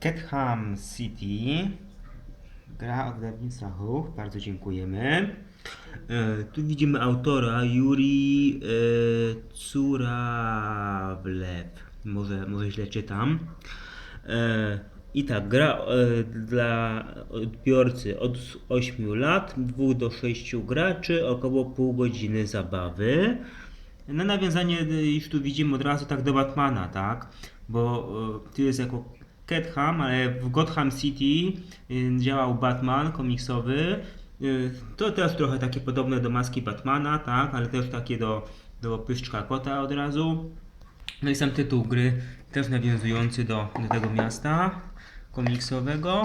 Ketham City. Gra od wydawnictwa Huch. Bardzo dziękujemy. E, tu widzimy autora Yuri e, Curawlew. Może, może źle czytam. E, I tak, gra e, dla odbiorcy od 8 lat, 2 do 6 graczy, około pół godziny zabawy. Na nawiązanie y, już tu widzimy od razu tak do Batmana, tak? Bo y, tu jest jako Catham, ale w Gotham City y, działał Batman komiksowy. Y, To też trochę takie podobne do maski Batmana, tak? Ale też takie do, do Pyszczka Kota od razu. No i sam tytuł gry też nawiązujący do, do tego miasta komiksowego.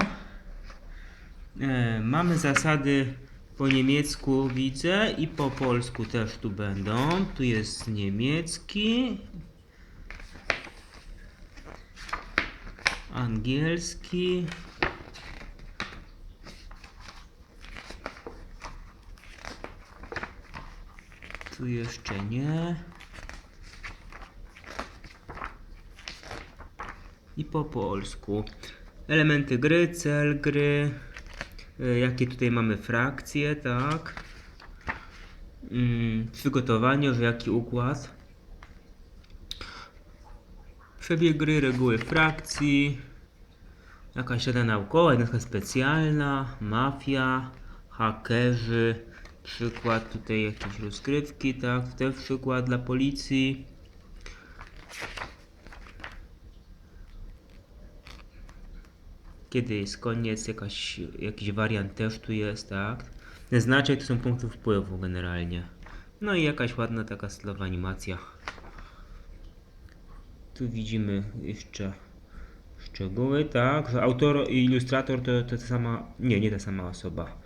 E, mamy zasady po niemiecku widzę i po polsku też tu będą. Tu jest niemiecki, angielski. Tu jeszcze nie. I po polsku. Elementy gry, cel gry, e, jakie tutaj mamy frakcje, tak. Mm, przygotowanie, że jaki układ. Przebieg gry, reguły frakcji, jakaś rada naukowa, jednostka specjalna, mafia, hakerzy, przykład tutaj jakieś rozgrywki, tak, też przykład dla policji. Kiedy jest koniec, jakaś, jakiś wariant też tu jest, tak. Znaczek to są punkty wpływu generalnie. No i jakaś ładna taka stylowa animacja. Tu widzimy jeszcze szczegóły, tak, autor i ilustrator to, to ta sama, nie, nie ta sama osoba.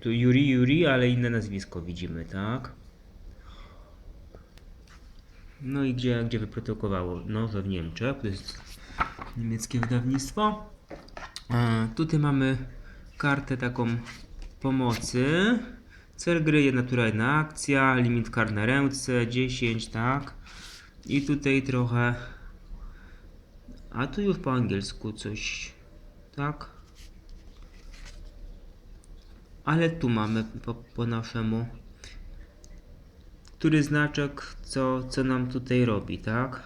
Tu Yuri Yuri, ale inne nazwisko widzimy, tak. No i gdzie, gdzie wyprodukowało? No, że w Niemczech, to jest niemieckie wydawnictwo. E, tutaj mamy kartę taką pomocy. Cel gry, jedna tura, jedna akcja, limit kar na ręce, 10, tak. I tutaj trochę. A tu już po angielsku coś, tak. Ale tu mamy po, po naszemu. Który znaczek, co, co nam tutaj robi, tak?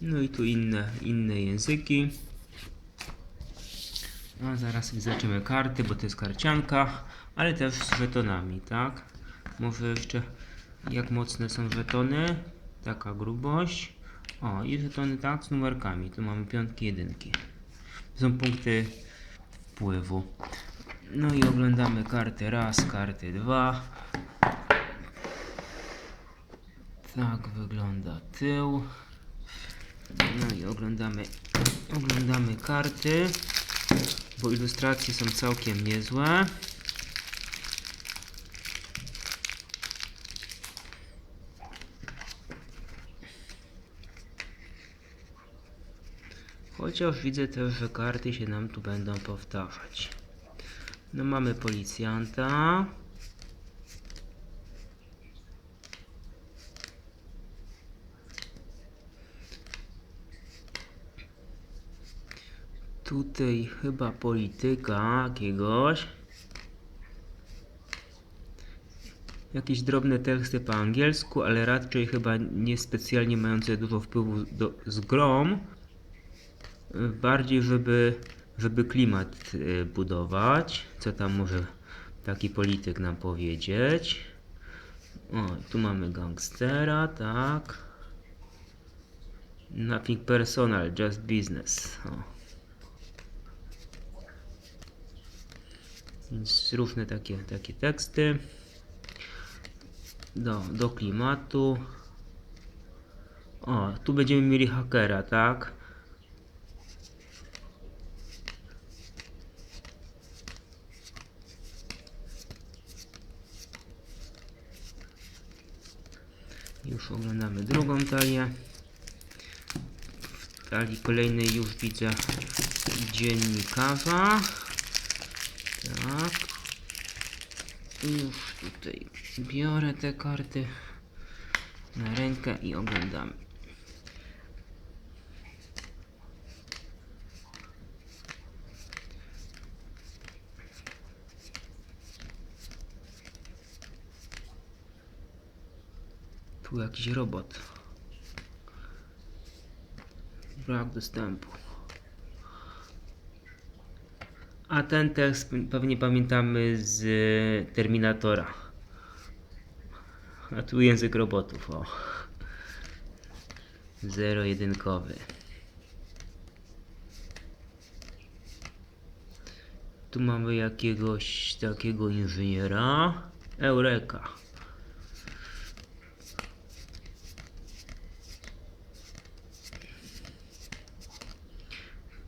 No i tu inne, inne języki. A zaraz zobaczymy karty, bo to jest karcianka, ale też z żetonami, tak? Może jeszcze jak mocne są żetony. Taka grubość. O, i żetony tak z numerkami. Tu mamy piątki, jedynki. Są punkty wpływu. No i oglądamy kartę raz, kartę dwa. Tak wygląda tył. No i oglądamy, oglądamy karty, bo ilustracje są całkiem niezłe. Chociaż widzę też, że karty się nam tu będą powtarzać. No mamy policjanta. Tutaj chyba polityka jakiegoś. Jakieś drobne teksty po angielsku, ale raczej chyba niespecjalnie mające dużo wpływu do, z grą. Bardziej, żeby, żeby klimat y, budować. Co tam może taki polityk nam powiedzieć? O, tu mamy gangstera, tak. Nothing personal, just business. O. Więc różne takie, takie teksty. Do, do klimatu. O, tu będziemy mieli hakera, tak? Już oglądamy drugą talię. W talii kolejnej już widzę dziennikarza. Tak. Już tutaj biorę te karty na rękę i oglądamy. Tu jakiś robot. Brak dostępu. A ten tekst pewnie pamiętamy z Terminatora. A tu język robotów, o. Zero-jedynkowy. Tu mamy jakiegoś takiego inżyniera. Eureka.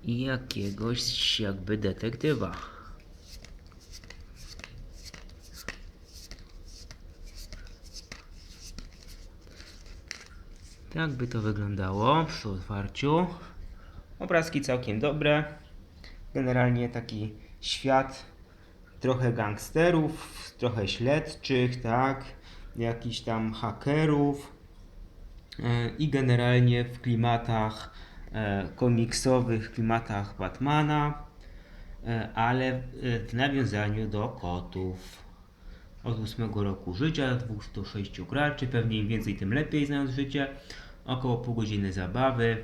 I jakiegoś jakby detektywa. Tak by to wyglądało przy otwarciu. Obrazki całkiem dobre. Generalnie taki świat trochę gangsterów, trochę śledczych, tak, jakichś tam hakerów e, i generalnie w klimatach komiksowych, klimatach Batmana, e, ale e, w nawiązaniu do kotów. Od 8 roku życia, 206 graczy, pewnie im więcej, tym lepiej znając życie. Około pół godziny zabawy.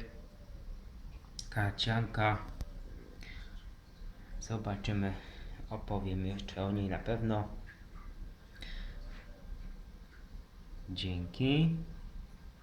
Karcianka. Zobaczymy, opowiem jeszcze o niej na pewno. Dzięki.